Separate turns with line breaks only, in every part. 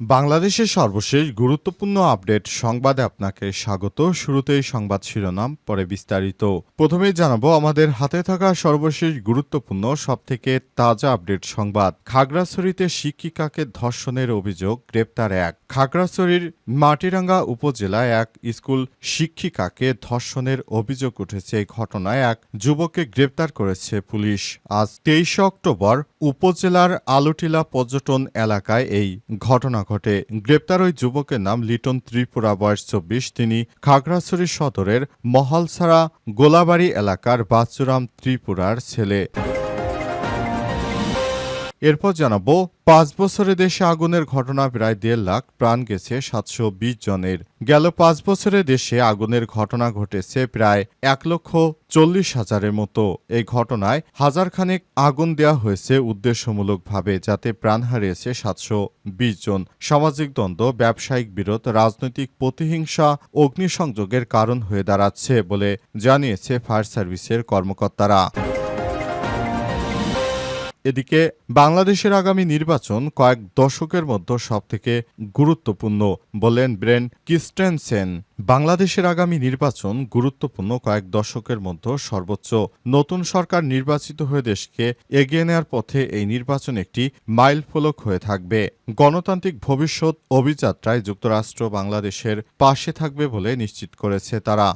বাংলাদেশের সর্বশেষ গুরুত্বপূর্ণ আপডেট সংবাদে আপনাকে স্বাগত। শুরুতেই সংবাদ শিরোনাম, পরে বিস্তারিত। প্রথমেই জানাব, আমাদের হাতে থাকা সর্বশেষ গুরুত্বপূর্ণ, সবথেকে তাজা আপডেট সংবাদ। খাগড়াছড়িতে শিক্ষিকাকে ধর্ষণের অভিযোগ, গ্রেপ্তার এক। খাগড়াছড়ির মাটিরাঙ্গা উপজেলায় এক স্কুল শিক্ষিকাকে ধর্ষণের অভিযোগ উঠেছে। এই ঘটনায় এক যুবককে গ্রেপ্তার করেছে পুলিশ। আজ তেইশে অক্টোবর, উপজেলার আলুটিলা পর্যটন এলাকায় এই ঘটনা ঘটে। গ্রেপ্তার ওই যুবকের নাম লিটন ত্রিপুরা, বয়স চব্বিশ। তিনি খাগড়াছড়ি সদরের মহালসারা গোলাবাড়ি এলাকার বাচুরাম ত্রিপুরার ছেলে। এরপর জানাব, পাঁচ বছরে দেশে আগুনের ঘটনা প্রায় দেড় লাখ প্রাণ গেছে, সাতশো বিশ জনের। গেল পাঁচ বছরে দেশে আগুনের ঘটনা ঘটেছে প্রায় এক লক্ষ চল্লিশ হাজারের মতো। এই ঘটনায় হাজারখানেক আগুন দেওয়া হয়েছে উদ্দেশ্যমূলকভাবে, যাতে প্রাণ হারিয়েছে সাতশো বিশ জন। সামাজিক দ্বন্দ্ব, ব্যবসায়িক বিরোধ, রাজনৈতিক প্রতিহিংসা, অগ্নিসংযোগের কারণ হয়ে দাঁড়াচ্ছে বলে জানিয়েছে ফায়ার সার্ভিসের কর্মকর্তারা। এদিকে বাংলাদেশের আগামী নির্বাচন কয়েক দশকের মধ্যে সবথেকে গুরুত্বপূর্ণ বললেন ব্রেন কিস্টেনসেন। বাংলাদেশের আগামী নির্বাচন গুরুত্বপূর্ণ কয়েক দশকের মধ্যে সর্বোচ্চ। নতুন সরকার নির্বাচিত হয়ে দেশকে এগিয়ে নেওয়ার পথে এই নির্বাচন একটি মাইল ফলক হয়ে থাকবে। গণতান্ত্রিক ভবিষ্যৎ অভিযাত্রায় যুক্তরাষ্ট্র বাংলাদেশের পাশে থাকবে বলে নিশ্চিত করেছে তারা।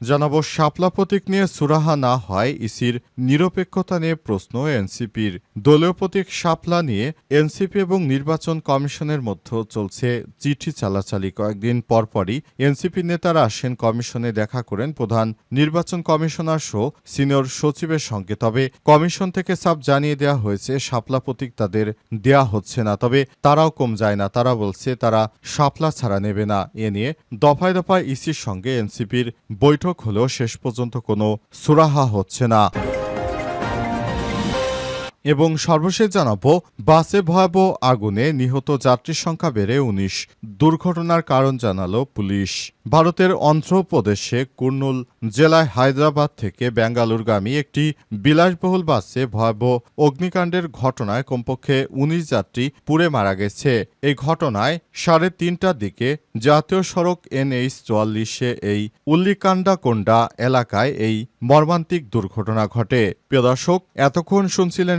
জানাব, শাপলা প্রতীক নিয়ে সুরাহা না হয় ইসির নিরপেক্ষতা নিয়ে প্রশ্ন এনসিপির। দলীয় প্রতীক শাপলা নিয়ে এনসিপি এবং নির্বাচন কমিশনের মধ্যে চলছে চিঠি চালাচালি। কয়েকদিন পরপরই এনসিপি নেতারা আসেন কমিশনে দেখা করেন প্রধান নির্বাচন কমিশনার সহ সিনিয়র সচিবের সঙ্গে। তবে কমিশন থেকে সাপ জানিয়ে দেওয়া হয়েছে, শাপলা প্রতীক তাদের দেয়া হচ্ছে না। তবে তারাও কম যায় না। তারা বলছে, তারা শাপলা ছাড়া নেবে না। এ নিয়ে দফায় দফায় ইসির সঙ্গে এনসিপির বৈঠক হলেও শেষ পর্যন্ত কোনো সুরাহা হচ্ছে না। এবং সর্বশেষ জানাব, বাসে ভয়াবহ আগুনে নিহত যাত্রীর সংখ্যা বেড়ে উনিশ। দুর্ঘটনার কারণ জানালো পুলিশ। ভারতের অন্ধ্রপ্রদেশে কুর্নুল জেলায় হায়দ্রাবাদ থেকে বেঙ্গালুরগামী একটি বিলাসবহুল বাসে ভয়াবহ অগ্নিকাণ্ডের ঘটনায় কমপক্ষে উনিশ যাত্রী পুড়ে মারা গেছে। এই ঘটনায় সাড়ে তিনটার দিকে জাতীয় সড়ক এনএইচ চুয়াল্লিশে এই উল্লিকান্ডাকোন্ডা এলাকায় এই মর্মান্তিক দুর্ঘটনা ঘটে। প্রিয় দর্শক, এতক্ষণ শুনছিলেন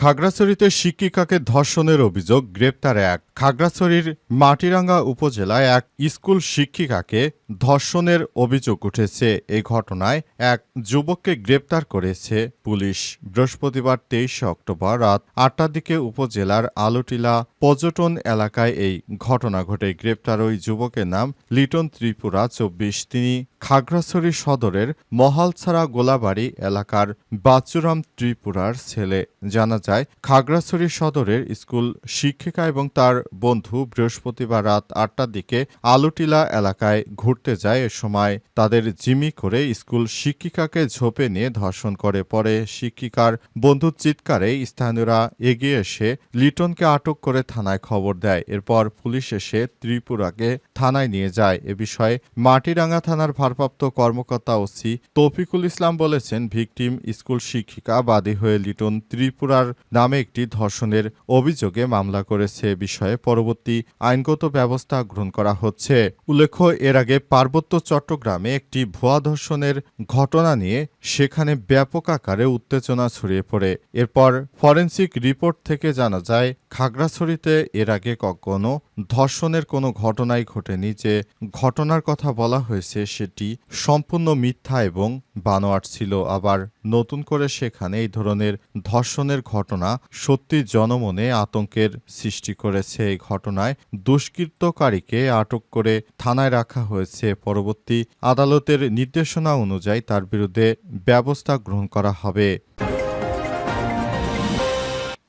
খাগড়াছড়িতে শিক্ষিকাকে ধর্ষণের অভিযোগ, গ্রেপ্তার এক। খাগড়াছড়ির মাটিরাঙ্গা উপজেলায় এক স্কুল শিক্ষিকাকে ধর্ষণের অভিযোগ উঠেছে। এই ঘটনায় এক যুবককে গ্রেপ্তার করেছে পুলিশ। বৃহস্পতিবার তেইশে অক্টোবর রাত আটটার দিকে উপজেলার আলোটিলা পর্যটন এলাকায় এই ঘটনা ঘটে। গ্রেপ্তার ওই যুবকের নাম লিটন ত্রিপুরা চব্বিশ। তিনি খাগড়াছড়ি সদরের মহালছাড়া গোলাবাড়ি এলাকার বাচুরাম ত্রিপুরার ছেলে। জানা যায়, খাগড়াছড়ি সদরের স্কুল শিক্ষিকা এবং তার বন্ধু বৃহস্পতিবার রাত আটটার দিকে আলুটিলা এলাকায় ঘুরতে যায়। এ সময় তাদের জিমি করে স্কুল শিক্ষিকাকে ঝোপে নিয়ে ধর্ষণ করে। পরে শিক্ষিকার বন্ধুর চিৎকারে স্থানীয়রা এগিয়ে এসে লিটনকে আটক করে থানায় খবর দেয়। এরপর পুলিশ এসে ত্রিপুরাকে থানায় নিয়ে যায়। এ বিষয়ে মাটিরাঙ্গা থানার ভারপ্রাপ্ত কর্মকর্তা ওসি তৌফিকুল ইসলাম বলেছেন, ভিকটিম স্কুল শিক্ষিকা বাদী হয়ে লিটন ত্রিপুরার নামে একটি ধর্ষণের অভিযোগে মামলা করেছে। বিষয়ে পরবর্তী আইনগত ব্যবস্থা গ্রহণ করা হচ্ছে। উল্লেখ্য, এর আগে পার্বত্য চট্টগ্রামে একটি ভুয়া ধর্ষণের ঘটনা নিয়ে সেখানে ব্যাপক আকারে উত্তেজনা ছড়িয়ে পড়ে। এরপর ফরেন্সিক রিপোর্ট থেকে জানা যায়, খাগড়াছড়িতে এর আগে কখনো ধর্ষণের কোনো ঘটনাই ঘটেনি যে ঘটনার কথা বলা হয়েছে সেটি সম্পূর্ণ মিথ্যা এবং বানোয়াট ছিল। আবার নতুন করে সেখানে এই ধরনের ধর্ষণের ঘটনা সত্যি জনমনে আতঙ্কের সৃষ্টি করেছে। এই ঘটনায় দুষ্কৃতকারীকে আটক করে থানায় রাখা হয়েছে। পরবর্তী আদালতের নির্দেশনা অনুযায়ী তার বিরুদ্ধে ব্যবস্থা গ্রহণ করা হবে।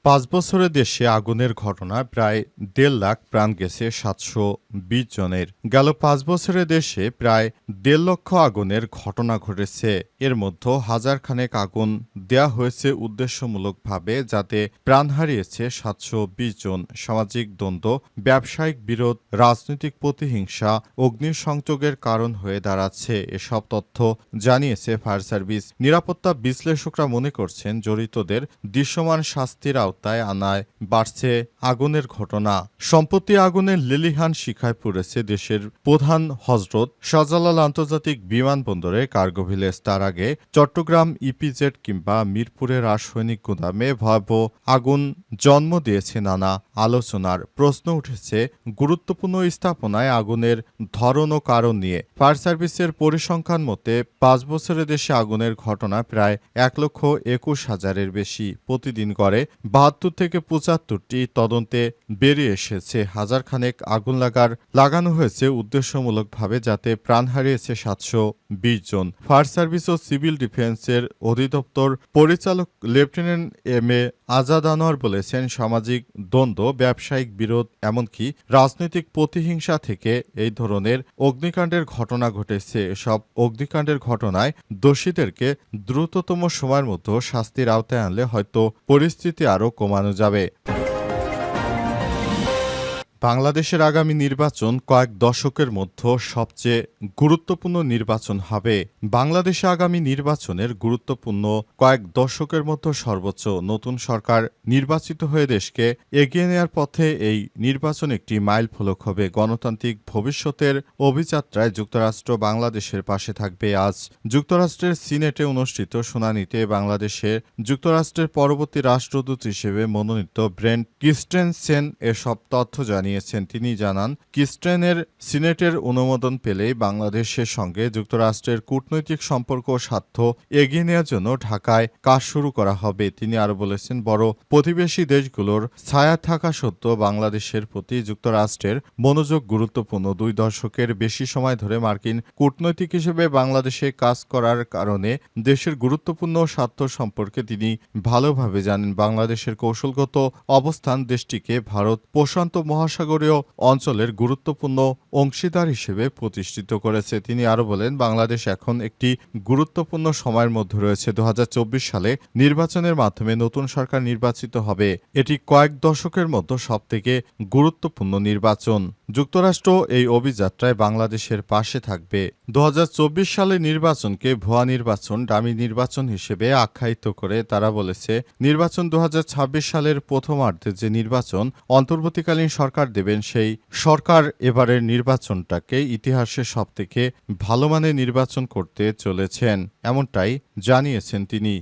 পাঁচ বছরের দেশে আগুনের ঘটনা প্রায় দেড় লাখ প্রাণ গেছে সাতশো বিশ জনের। গেল পাঁচ বছরের দেশে প্রায় দেড় লক্ষ আগুনের ঘটনা ঘটেছে। এর মধ্যে হাজার খানেক আগুন দেয়া হয়েছে উদ্দেশ্যমূলকভাবে যাতে প্রাণ হারিয়েছে সাতশো বিশ জন। সামাজিক দ্বন্দ্ব, ব্যবসায়িক বিরোধ, রাজনৈতিক প্রতিহিংসা, অগ্নিসংযোগের কারণ হয়ে দাঁড়াচ্ছে। এসব তথ্য জানিয়েছে ফায়ার সার্ভিস। নিরাপত্তা বিশ্লেষকরা মনে করছেন, জড়িতদের দৃশ্যমান শাস্তির আওতায় আনায় বাড়ছে আগুনের ঘটনা। সম্প্রতি আগুনের লিলিহান শিখায় পড়েছে দেশের প্রধান হজরত শাহজালাল আন্তর্জাতিক বিমানবন্দরে কার্গো ভিলেজ। তার আগে চট্টগ্রাম ইপিজেড কিংবা মিরপুরের রাসায়নিক গুদামে ভয়াবহ আগুন জন্ম দিয়েছে নানা আলোচনার প্রশ্ন উঠেছে। গুরুত্বপূর্ণ স্থাপনায় আগুনের ধরন ও কারণ নিয়ে। ফায়ার সার্ভিসের পরিসংখ্যান মতে, পাঁচ বছরের দেশে আগুনের ঘটনা প্রায় এক লক্ষ একুশ হাজারের বেশি প্রতিদিন গড়ে। বাহাত্তর থেকে পঁচাত্তরটি তদন্তে বেরিয়ে এসেছে। হাজার খানেক আগুন লাগার, লাগানো হয়েছে উদ্দেশ্যমূলকভাবে যাতে প্রাণ হারিয়েছে সাতশো বিশ জন। ফায়ার সার্ভিস ও সিভিল ডিফেন্সের অধিদপ্তর পরিচালক lieutenant M A Azad Anwar বলেছেন, সামাজিক দ্বন্দ্ব, ব্যবসায়িক বিরোধ, এমনকি রাজনৈতিক প্রতিহিংসা থেকে এই ধরনের অগ্নিকাণ্ডের ঘটনা ঘটেছে। সব অগ্নিকাণ্ডের ঘটনায় দোষীদেরকে দ্রুততম সময়ের মতো শাস্তির আওতায় আনলে হয়তো পরিস্থিতি আরও কমানো যাবে। বাংলাদেশের আগামী নির্বাচন কয়েক দশকের মধ্যে সবচেয়ে গুরুত্বপূর্ণ নির্বাচন হবে। বাংলাদেশে আগামী নির্বাচনের গুরুত্বপূর্ণ কয়েক দশকের মধ্যে সর্বোচ্চ নতুন সরকার নির্বাচিত হয়ে দেশকে এগিয়ে নেওয়ার পথে এই নির্বাচন একটি মাইল ফলক হবে। গণতান্ত্রিক ভবিষ্যতের অভিযাত্রায় যুক্তরাষ্ট্র বাংলাদেশের পাশে থাকবে। আজ যুক্তরাষ্ট্রের সিনেটে অনুষ্ঠিত শুনানিতে বাংলাদেশের যুক্তরাষ্ট্রের পরবর্তী রাষ্ট্রদূত হিসেবে মনোনীত ব্রেন্ট কিস্টেনসেন এসব তথ্য জানিয়েছেন তিনি জানান কিস্টেনের সিনেটের অনুমোদন পেলেই বাংলাদেশের সঙ্গে যুক্তরাষ্ট্রের কূটনৈতিক সম্পর্ক স্বার্থ এগিয়ে নেওয়ার জন্য ঢাকায় কাজ শুরু করা হবে। তিনি আরও বলেছেন, বড় প্রতিবেশী দেশগুলোর ছায়া থাকা সত্ত্বেও বাংলাদেশের প্রতি যুক্তরাষ্ট্রের মনোযোগ গুরুত্বপূর্ণ। দুই দশকের বেশি সময় ধরে মার্কিন কূটনৈতিক হিসেবে বাংলাদেশে কাজ করার কারণে দেশের গুরুত্বপূর্ণ স্বার্থ সম্পর্কে তিনি ভালোভাবে জানেন। বাংলাদেশের কৌশলগত অবস্থান দেশটিকে ভারত প্রশান্ত মহাসাগরীয় অঞ্চলের গুরুত্বপূর্ণ অংশীদার হিসেবে প্রতিষ্ঠিত করেছে। তিনি আরও বলেন, বাংলাদেশ এখন একটি গুরুত্বপূর্ণ সময়ের মধ্যে রয়েছে। দু হাজার চব্বিশ সালে নির্বাচনের মাধ্যমে নতুন সরকার নির্বাচিত হবে। এটি কয়েক দশকের মধ্যে সবথেকে গুরুত্বপূর্ণ নির্বাচন। যুক্তরাষ্ট্র এই অভিযাত্রায় বাংলাদেশের পাশে থাকবে। দু হাজার চব্বিশ সালে নির্বাচনকে ভুয়া নির্বাচন ডামি নির্বাচন হিসেবে আখ্যায়িত করে তারা বলেছে, নির্বাচন দু হাজার ছাব্বিশ সালের প্রথমার্ধে যে নির্বাচন অন্তর্বর্তীকালীন সরকার দেবেন, সেই সরকার এবারের নির্বাচনটাকে ইতিহাসের সবথেকে ভালো মানের নির্বাচন করতে চলেছেন এমনটাই জানিয়েছেন তিনি।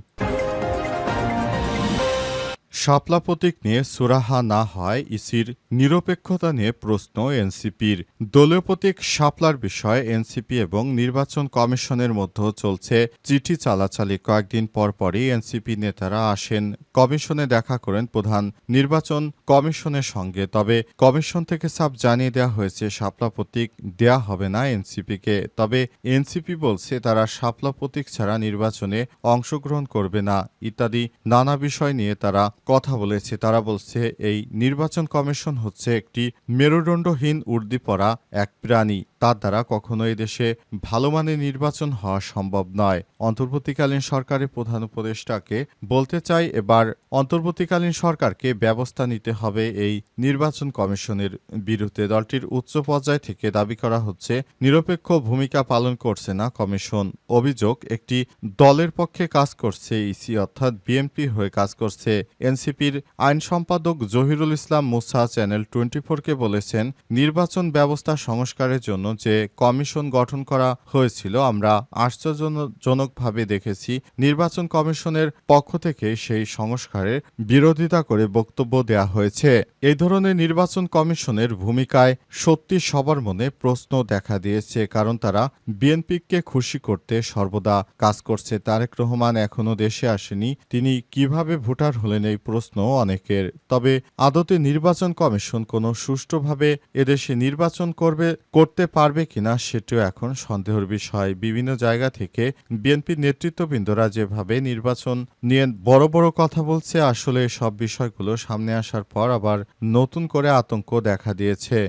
শাপলা প্রতীক নিয়ে সুরাহা না হয়, ইসির নিরপেক্ষতা নিয়ে প্রশ্ন এনসিপির। দলীয় প্রতীক শাপলার বিষয়ে এনসিপি এবং নির্বাচন কমিশনের মধ্যে চলছে চিঠি চালাচালি। কয়েকদিন পর পরই এনসিপি নেতারা আসেন, কমিশনে দেখা করেন প্রধান নির্বাচন কমিশনের সঙ্গে। তবে কমিশন থেকে সাপ জানিয়ে দেওয়া হয়েছে, শাপলা প্রতীক দেয়া হবে না এনসিপিকে। তবে এনসিপি বলছে, তারা শাপলা প্রতীক ছাড়া নির্বাচনে অংশগ্রহণ করবে না, ইত্যাদি নানা বিষয় নিয়ে তারা কথা বলেছে, তারা বলছে, এই নির্বাচন কমিশন হচ্ছে একটি মেরুদণ্ডহীন উর্দি পরা এক প্রাণী। তার দ্বারা কখনো দেশে ভালো মানের নির্বাচন হওয়া সম্ভব নয়। অন্তর্বর্তীকালীন সরকারের প্রধান উপদেষ্টাকে বলতে চাই, এবার অন্তর্বর্তীকালীন সরকারকে ব্যবস্থা নিতে হবে এই নির্বাচন কমিশনের বিরুদ্ধে। দলটির উচ্চ পর্যায় থেকে দাবি করা হচ্ছে, নিরপেক্ষ ভূমিকা পালন করছে না কমিশন। অভিযোগ, একটি দলের পক্ষে কাজ করছে ইসি, অর্থাৎ বিএনপি হয়ে কাজ করছে। এনসি এনসিপির আইন সম্পাদক জহিরুল ইসলাম মুসা চ্যানেল টোয়েন্টি ফোরকে বলেছেন, নির্বাচন ব্যবস্থা সংস্কারের জন্য যে কমিশন গঠন করা হয়েছিল, আমরা আশ্চর্যজনকভাবে দেখেছি। নির্বাচন কমিশনের পক্ষ থেকে সেই সংস্কারের বিরোধিতা করে বক্তব্য দেয়া হয়েছে। এই ধরনের নির্বাচন কমিশনের ভূমিকায় সত্যি সবার মনে প্রশ্ন দেখা দিয়েছে, কারণ তারা বিএনপিকে খুশি করতে সর্বদা কাজ করছে। তারেক রহমান এখনও দেশে আসেনি, তিনি কীভাবে ভোটার হলেন এই প্রশ্ন অনেকের। তবে আদতে নির্বাচন কমিশন কোনো সুষ্ঠুভাবে এদেশে নির্বাচন করবে, করতে পারবে কিনা সেটিও এখন সন্দেহের বিষয়। বিভিন্ন জায়গা থেকে বিএনপি নেতৃত্ববৃন্দরা যেভাবে নির্বাচন নিয়ে বড় বড় কথা বলছে, আসলে সব বিষয়গুলো সামনে আসার পর আবার নতুন করে আতঙ্ক দেখা দিয়েছে।